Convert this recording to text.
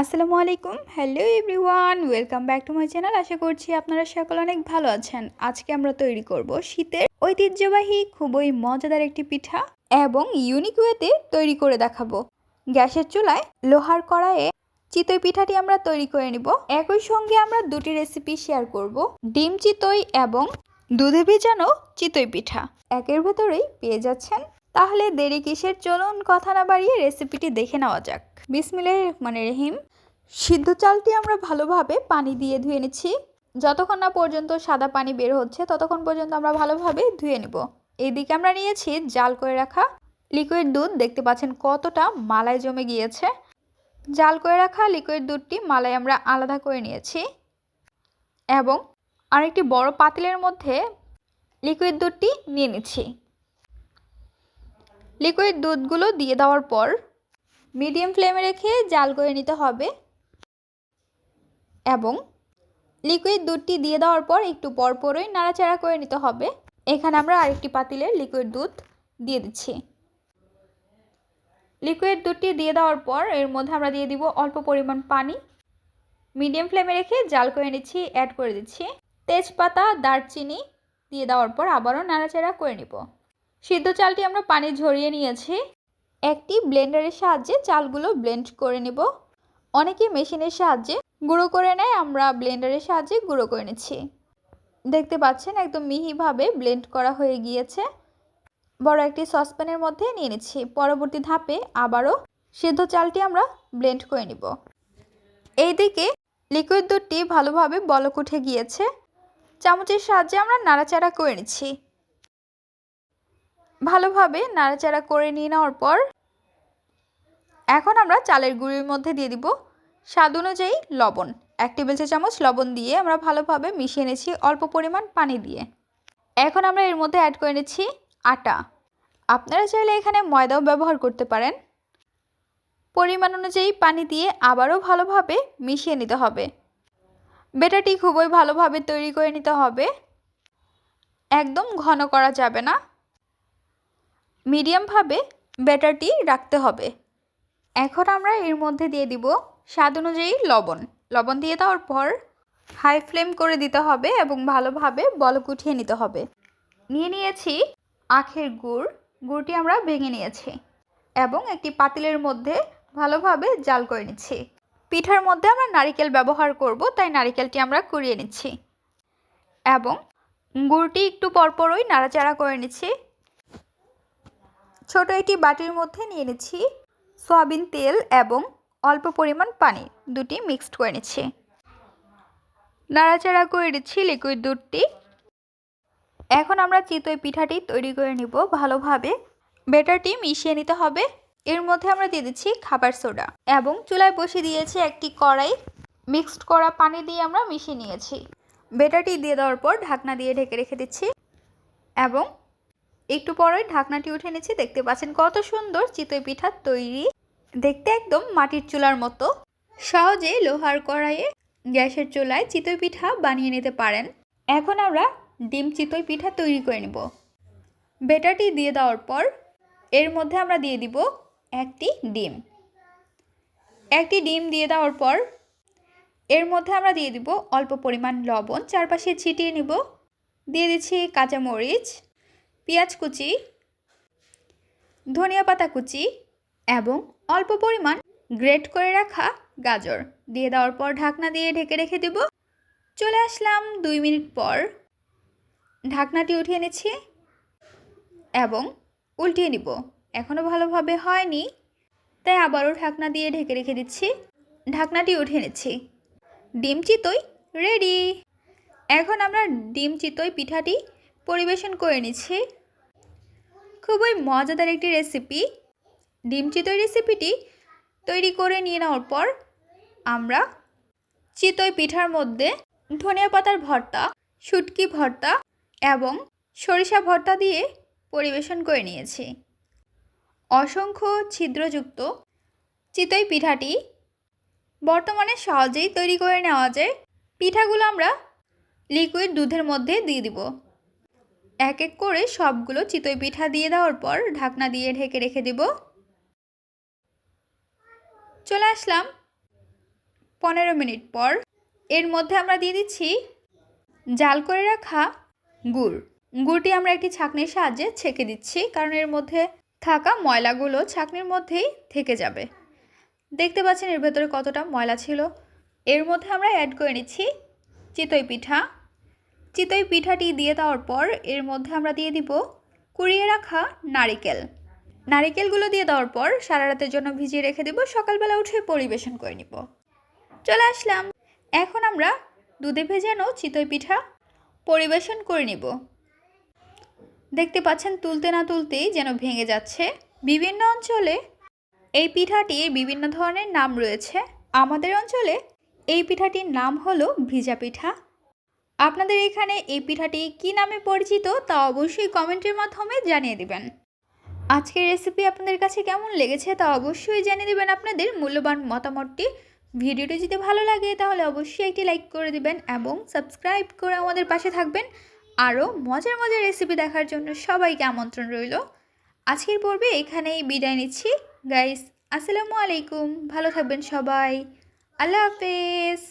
আসসালামু আলাইকুম। Hello everyone welcome back to my channel আশা করছি আপনারা সকল অনেক ভালো আছেন। আজকে আমরা তৈরি করব শীতের ঐতিহ্যবাহী, খুবই মজাদার একটি পিঠা এবং ইউনিক ওয়েতে তৈরি করে দেখাবো। গ্যাসের চুলায় লোহার কড়াইয়ে চিতই পিঠাটি আমরা তৈরি করে নিব। একই সঙ্গে আমরা দুটি রেসিপি শেয়ার করব। ডিম চিতই এবং দুধে ভেজানো চিতই পিঠা। একের ভেতরেই পেয়ে যাচ্ছেন। তাহলে দেরি কিসের? চলুন কথা না বাড়িয়ে রেসিপিটি দেখে নেওয়া যাক। বিসমিল্লাহির রহমানির রহিম। সিদ্ধ চালটি আমরা ভালোভাবে পানি দিয়ে ধুয়ে নিচ্ছি। যতক্ষণ না পর্যন্ত সাদা পানি বের হচ্ছে, ততক্ষণ পর্যন্ত আমরা ভালোভাবে ধুয়ে নেব। এইদিকে আমরা নিয়েছি জাল করে রাখা লিকুইড দুধ। দেখতে পাচ্ছেন কতটা মালায় জমে গিয়েছে। জাল করে রাখা লিকুইড দুধটি মালাই আমরা আলাদা করে নিয়েছি। এবং আরেকটি বড় পাতিলের মধ্যে লিকুইড দুধটি নিয়ে নিচ্ছি। লিকুইড দুধগুলো দিয়ে দেওয়ার পর মিডিয়াম ফ্লেমে রেখে জাল করে নিতে হবে এবং লিকুইড দুধটি দিয়ে দেওয়ার পর একটু পরপরই নাড়াচাড়া করে নিতে হবে। এখানে আমরা আরেকটি পাতিলের লিকুইড দুধ দিয়ে দিচ্ছি। লিকুইড দুধটি দিয়ে দেওয়ার পর এর মধ্যে আমরা দিয়ে দিব অল্প পরিমাণ পানি। মিডিয়াম ফ্লেমে রেখে জাল করে নিচ্ছি অ্যাড করে দিচ্ছি। তেজপাতা, দারচিনি দিয়ে দেওয়ার পর আবারও নাড়াচাড়া করে নিব। সিদ্ধ চালটি আমরা পানি ঝরিয়ে নিয়েছি। একটি ব্লেন্ডারের সাহায্যে চালগুলো ব্লেন্ড করে নেব। অনেকে মেশিনের সাহায্যে গুঁড়ো করে নেয়, আমরা ব্লেন্ডারের সাহায্যে গুঁড়ো করে নিচ্ছি। দেখতে পাচ্ছেন একদম মিহিভাবে ব্লেন্ড করা হয়ে গিয়েছে। বড় একটি সসপ্যানের মধ্যে নিয়ে নিচ্ছি। পরবর্তী ধাপে আবারও সেদ্ধ চালটি আমরা ব্লেন্ড করে নিব। এইদিকে লিকুইড দুধটি ভালোভাবে বলক উঠে গিয়েছে। চামচের সাহায্যে আমরা নাড়াচাড়া করে নিচ্ছি। ভালোভাবে নাড়াচাড়া করে নিয়ে নেওয়ার পর এখন আমরা চালের গুঁড়ির মধ্যে দিয়ে দিব স্বাদ অনুযায়ী লবণ। এক টেবিল চা চামচ লবণ দিয়ে আমরা ভালোভাবে মিশিয়ে নিচ্ছি অল্প পরিমাণ পানি দিয়ে। এখন আমরা এর মধ্যে অ্যাড করে নিচ্ছি আটা। আপনারা চাইলে এখানে ময়দাও ব্যবহার করতে পারেন। পরিমাণ অনুযায়ী পানি দিয়ে আবারও ভালোভাবে মিশিয়ে নিতে হবে। বেটাটি খুবই ভালোভাবে তৈরি করে নিতে হবে। একদম ঘন করা যাবে না। মিডিয়ামভাবে ব্যাটারটি রাখতে হবে। এখন আমরা এর মধ্যে দিয়ে দিব স্বাদ অনুযায়ী লবণ। লবণ দিয়ে দেওয়ার পর হাই ফ্লেম করে দিতে হবে এবং ভালোভাবে বলক উঠিয়ে নিতে হবে। নিয়ে নিয়েছি আখের গুড়। গুড়টি আমরা ভেঙে নিয়েছি এবং একটি পাতিলের মধ্যে ভালোভাবে জাল করে নিচ্ছি। পিঠার মধ্যে আমরা নারিকেল ব্যবহার করব, তাই নারিকেলটি আমরা কুড়িয়ে নিচ্ছি। এবং গুড়টি একটু পরপরই নাড়াচাড়া করে নিচ্ছি। ছোট একটি বাটির মধ্যে নিয়ে নিচ্ছি সয়াবিন তেল এবং অল্প পরিমাণ পানি, দুটি মিক্সড করে নিচ্ছি। নাড়াচাড়া করে নিচ্ছি লিকুইড দুধটি। এখন আমরা চিতই পিঠাটি তৈরি করে নিব ভালোভাবে। বেটারটি মিশিয়ে নিতে হবে। এর মধ্যে আমরা দিয়ে দিচ্ছি খাবার সোডা এবং চুলায় বসিয়ে দিয়েছি একটি কড়াই। মিক্সড করা পানি দিয়ে আমরা মিশিয়ে নিয়েছি। বেটারটি দিয়ে দেওয়ার পর ঢাকনা দিয়ে ঢেকে রেখে দিচ্ছি এবং একটু পরে ঢাকনাটি উঠে নিচ্ছি দেখতে পাচ্ছেন কত সুন্দর চিতই পিঠা তৈরি। দেখতে একদম মাটির চুলার মতো। সহজে লোহার কড়াইয়ে গ্যাসের চুলায় চিতই পিঠা বানিয়ে নিতে পারেন। এখন আমরা ডিম চিতই পিঠা তৈরি করে নেব। বেটারটি দিয়ে দেওয়ার পর এর মধ্যে আমরা দিয়ে দিব একটি ডিম। একটি ডিম দিয়ে দেওয়ার পর এর মধ্যে আমরা দিয়ে দিব অল্প পরিমাণ লবণ, চারপাশে ছিটিয়ে নিব। দিয়ে দিচ্ছি কাঁচামরিচ পেঁয়াজ কুচি, ধনিয়া পাতা কুচি এবং অল্প পরিমাণ গ্রেট করে রাখা গাজর। দিয়ে দেওয়ার পর ঢাকনা দিয়ে ঢেকে রেখে দেব। চলে আসলাম দুই মিনিট পর। ঢাকনাটি উঠিয়ে নিচ্ছি এবং উল্টিয়ে নিব। এখনও ভালোভাবে হয়নি, তাই আবারও ঢাকনা দিয়ে ঢেকে রেখে দিচ্ছি। ঢাকনাটি উঠিয়ে নিচ্ছি। ডিম চিতই রেডি। এখন আমরা ডিম চিতই পিঠাটি পরিবেশন করে নিচ্ছি। খুবই মজাদার একটি রেসিপি ডিম চিতই রেসিপিটি তৈরি করে নিয়ে নেওয়ার পর আমরা চিতই পিঠার মধ্যে ধনিয়া পাতার ভর্তা, শুটকি ভর্তা এবং সরিষা ভর্তা দিয়ে পরিবেশন করে নিয়েছি। অসংখ্য ছিদ্রযুক্ত চিতই পিঠাটি বর্তমানে সহজেই তৈরি করে নেওয়া যায়। পিঠাগুলো আমরা লিকুইড দুধের মধ্যে দিয়ে দিব। এক এক করে সবগুলো চিতই পিঠা দিয়ে দেওয়ার পর ঢাকনা দিয়ে ঢেকে রেখে দিব। চলে আসলাম পনেরো মিনিট পর। এর মধ্যে আমরা দিয়ে দিচ্ছি জাল করে রাখা গুড়। গুড়টি আমরা একটি ছাঁকনির সাহায্যে ছেঁকে দিচ্ছি, কারণ এর মধ্যে থাকা ময়লাগুলো ছাঁকনির মধ্যেই থেকে যাবে। দেখতে পাচ্ছেন এর ভেতরে কতটা ময়লা ছিল। এর মধ্যে আমরা অ্যাড করে নিচ্ছি চিতই পিঠা। চিতই পিঠাটি দিয়ে দেওয়ার পর এর মধ্যে আমরা দিয়ে দিব কুড়িয়ে রাখা নারিকেল। নারিকেলগুলো দিয়ে দেওয়ার পর সারা রাতের জন্য ভিজিয়ে রেখে দেবো, সকালবেলা উঠে পরিবেশন করে নিব। চলে আসলাম। এখন আমরা দুধে ভেজানো চিতই পিঠা পরিবেশন করে নিব। দেখতে পাচ্ছেন তুলতে না তুলতেই যেন ভেঙে যাচ্ছে। বিভিন্ন অঞ্চলে এই পিঠাটির বিভিন্ন ধরনের নাম রয়েছে। আমাদের অঞ্চলে এই পিঠাটির নাম হলো ভিজা পিঠা। আপনাদের এখানে এই পিঠাটি কী নামে পরিচিত তা অবশ্যই কমেন্টের মাধ্যমে জানিয়ে দেবেন। আজকের রেসিপি আপনাদের কাছে কেমন লেগেছে তা অবশ্যই জানিয়ে দেবেন আপনাদের মূল্যবান মতামতটি। ভিডিওটি যদি ভালো লাগে তাহলে অবশ্যই একটি লাইক করে দিবেন এবং সাবস্ক্রাইব করে আমাদের পাশে থাকবেন। আরও মজার মজার রেসিপি দেখার জন্য সবাইকে আমন্ত্রণ রইল। আজকের পর্বে এখানেই বিদায় নিচ্ছি। গাইস আসসালামু আলাইকুম। ভালো থাকবেন সবাই। আল্লাহ হাফেজ।